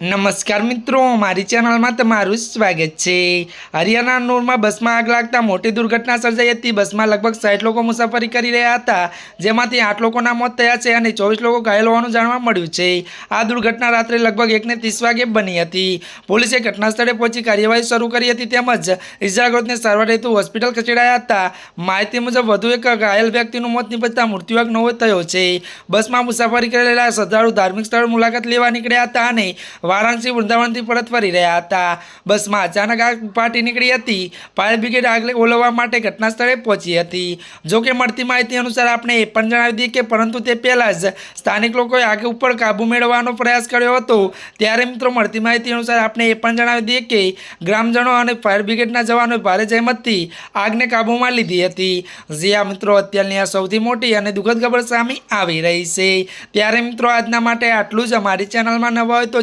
નમસ્કાર મિત્રો, મારી ચેનલમાં તમારું સ્વાગત છે. હરિયાણા નોરમાં બસમાં આગ લાગતા મોટી દુર્ઘટના સર્જાઈ હતી. બસમાં લગભગ સાઠ લોકો મુસાફરી કરી રહ્યા હતા, જેમાંથી આઠ લોકોના મોત થયા છે અને ચોવીસ લોકો ઘાયલ હોવાનું જાણવા મળ્યું છે. આ દુર્ઘટના રાત્રે લગભગ એકને ત્રીસ વાગે બની હતી. પોલીસે ઘટના સ્થળે પહોંચી કાર્યવાહી શરૂ કરી હતી તેમજ ઇજાગ્રસ્તને સારવાર હેતુ હોસ્પિટલ ખસેડાયા હતા. માહિતી મુજબ, વધુ એક ઘાયલ વ્યક્તિનું મોત નિપજતા મૃત્યુઆંક નવો થયો છે. બસમાં મુસાફરી કરેલા શ્રદ્ધાળુ ધાર્મિક સ્થળ મુલાકાત લેવા નીકળ્યા હતા અને વારાણસી, વૃંદાવનથી પરત ફરી રહ્યા હતા. બસમાં અચાનક આગ ફાટી નીકળી હતી. ફાયર બ્રિગેડ આગ ઓલવવા માટે ઘટના સ્થળે પહોંચી હતી. જો કે મળતી માહિતી અનુસાર આપણે એ પણ જણાવી દઈએ કે પરંતુ તે પહેલાં જ સ્થાનિક લોકોએ આગ ઉપર કાબૂ મેળવવાનો પ્રયાસ કર્યો હતો. ત્યારે મિત્રો મળતી માહિતી અનુસાર આપણે એ પણ જણાવી દઈએ કે ગ્રામજનો અને ફાયર બ્રિગેડના જવાનોએ ભારે જહેમતથી આગને કાબૂમાં લીધી હતી. જે આ મિત્રો અત્યારની આ સૌથી મોટી અને દુઃખદ ખબર સામે આવી રહી છે. ત્યારે મિત્રો આજના માટે આટલું જ. અમારી ચેનલમાં નવા હોય તો